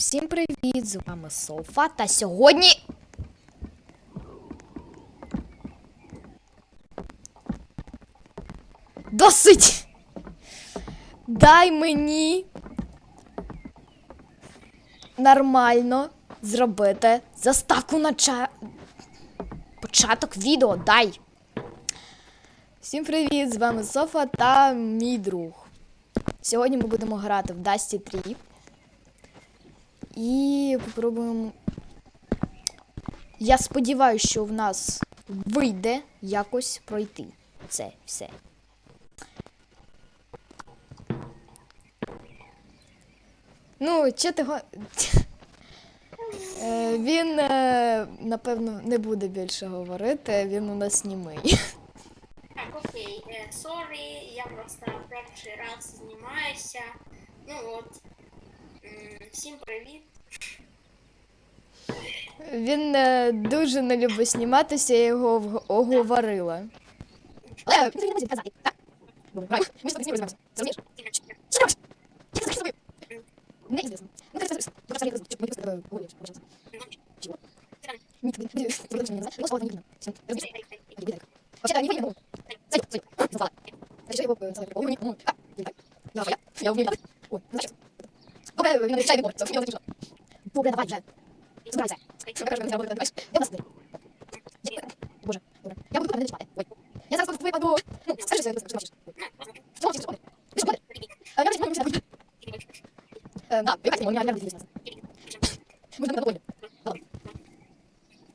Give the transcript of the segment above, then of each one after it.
Всім привіт! З вами Софа. Та сьогодні. Досить! Дай мені нормально зробити заставку на ча... початок відео. Дай! Всім привіт! З вами Софа та мій друг. Сьогодні ми будемо грати в Dusty 3. І попробуємо. Я сподіваюся, що в нас вийде якось пройти це все. Ну, чи ти го... Е, Він, е, напевно, не буде більше говорити, він у нас німий. Так, окей, е, сорі, я просто перший раз знімаюся. Ну от. Всім привіт. Він е, дуже не любить зніматися, я його вг- оговорила. Але він не буде казати. Так. Ми з тобою знімемося. Зрозумієш? Що робиш? Що ти зробив? Неізвісно. Ну, ти ну, це не щоб ми просто тебе. Чего? Ні, тобі тобі продовження не знаю. Ну, слова не видно. Всім, розумієш? Иди, иди. Вообще, да, не видно. Стой, стой. Зазвала. Еще его э, целый прикол. Ой, ой, а, иди, так. Да, я, я умею так. Ой, ну зачем? Добре, він не чай не може. Я не. Добре, давай, вже. Збирайся. Що покажеш, як ти робиш? Я в нас Я- Боже, добре. Я буду мене чіпати. Ой. Я зараз просто випаду. Ну, скажи, що ти бачиш. Що ти бачиш? Ти що ходиш? А, я бачу, ми всі Е, Да, вибачте, у мене я не Ми там на доволі. Ладно.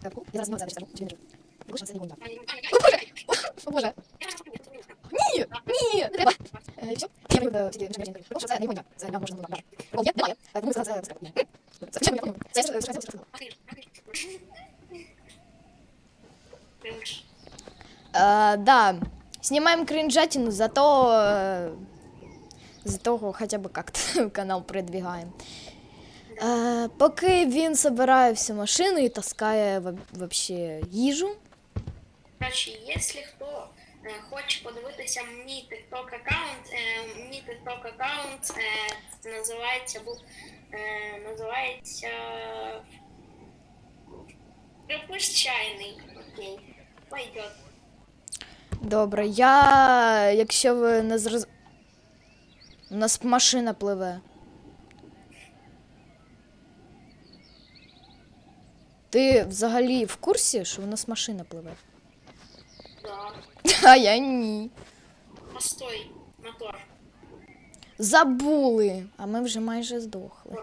Так, я зараз не скажу, чи не можу. Вийшов, це не війна. О, Боже! О, Боже! Ні! Ні! Не треба! Е, Що? Я маю е, тільки не Тому що це не війна. Це нам можна було. О, є? Немає. Е, Тому сказати, це скажу. Ні. Це чому я помню? Це я скажу, це скажу. Э, да, снимаем кринжатину, зато э, зато хотя бы как-то канал продвигаем. Е, поки він собирає всю машину і таскає вообще їжу. Коротше, якщо хто е, хоче подивитися мій TikTok аккаунт, е, мій TikTok аккаунт е, називається був е, називається Припущайний. Окей. Пойдет. Добре, я. Якщо ви не зроз... У нас машина пливе. Ти взагалі в курсі, що у нас машина пливе? Да. А я ні. Постой, мотор. Забули, а ми вже майже здохли.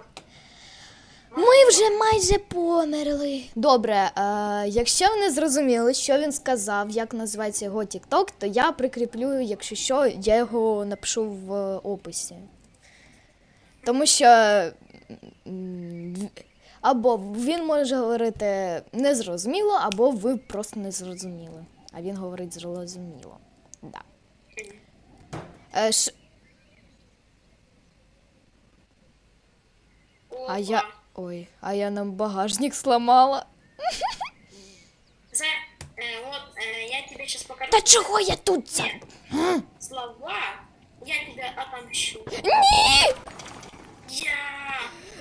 Ми вже майже померли. Добре, е, якщо ви не зрозуміли, що він сказав, як називається його TikTok, то я прикріплю, якщо що, я його напишу в описі. Тому що або він може говорити незрозуміло, або ви просто не зрозуміли. А він говорить зрозуміло. Да. Е, ш- А я. Ой, а я нам багажник сломала. Це, е, от, е, я тебе сейчас покажу. Та чого я тут? за-. Слова. Я тебя отомщу. Ні! Я.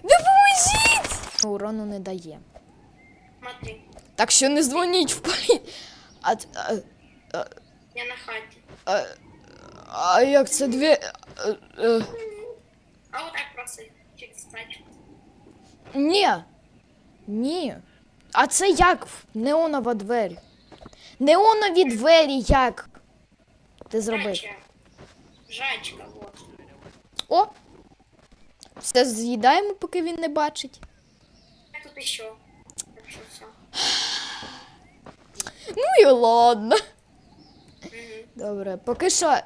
Допоможіть! Урону не дає. Смотри, Так що не дзвоніть в полі. А, а, а, я на хаті. а, а як це дві. А, а, А вот так просто через тачку. ні. Ні. А це як? Неонова двері. Неонові двері як? Ти зробив? Жачка. Жачка, вот. О! Все з'їдаємо, поки він не бачить. Тут еще. Так что все. Ну і ладно. Угу. Добре, поки що.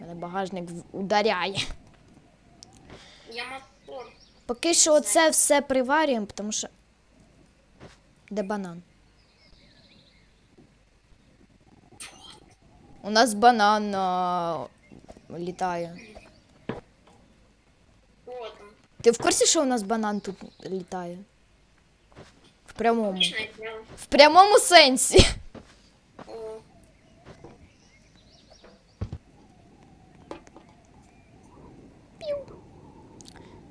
Мене багажник ударяє. Я мотор. Поки що оце все приварюємо, тому що. Де банан? У нас банан а, літає. Ти в курсі, що у нас банан тут літає? В прямому. В прямому сенсі.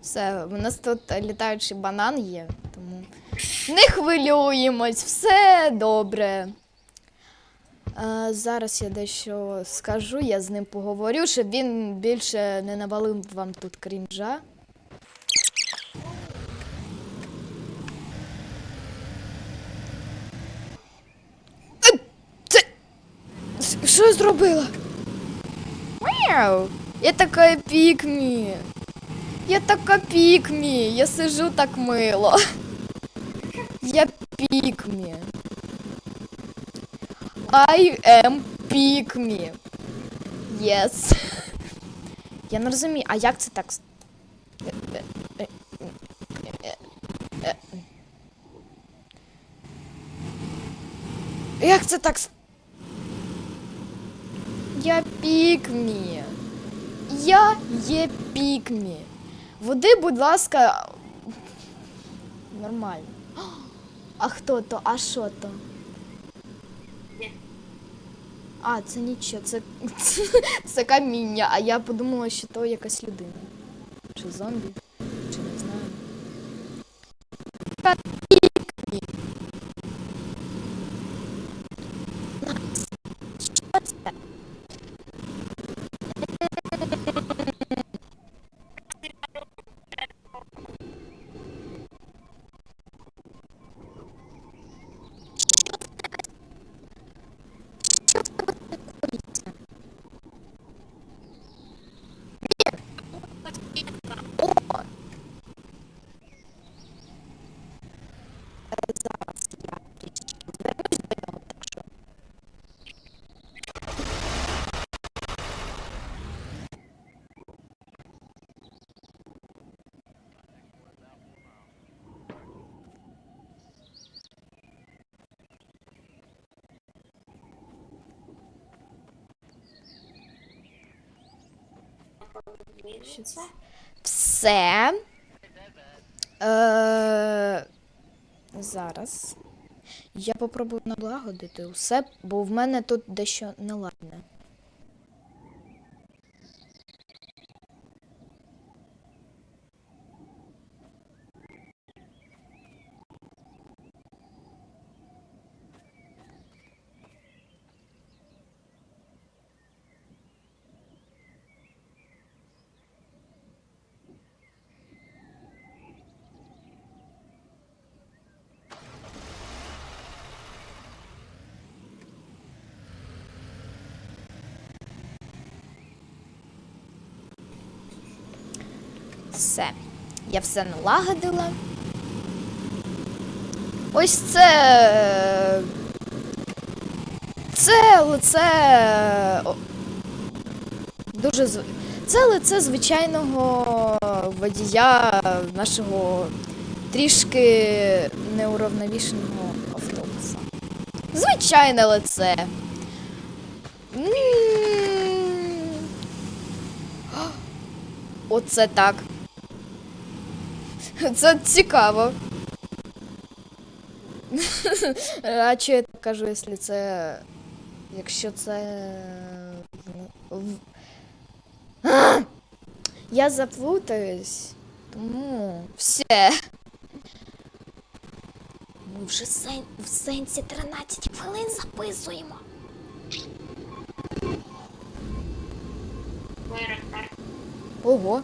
Все, у нас тут літаючий банан є, тому не хвилюємось, все добре. Е, зараз я дещо скажу, я з ним поговорю, щоб він більше не навалив вам тут крінжа. Що я зробила? Мяу. Я така пікмі. Я така пікмі. Я сижу так мило. Я пікмі. I am пікмі. Yes. Я не розумію, а як це так? с- Е, е, е, е, е, е. Як це так? Я пікмі. Я є пікмі. Води, будь ласка. Нормально. А хто то? А що то? А, це нічого, це, це каміння, а я подумала, що то якась людина. Чи зомбі, чи не знаю. Що це? Все. Е, зараз. Я попробую налагодити усе, бо в мене тут дещо неладне. Все. Я все налагодила. Ось це. Це лице. Дуже. Це лице звичайного водія нашого трішки неуравновішеного автобуса. Звичайне лице. Оце так. Це цікаво. А чи я так кажу, якщо це. Якщо це. А! Я заплутаюсь. Тому все. Ми вже сен... в сенсі 13 хвилин записуємо. Ого.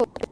Okay.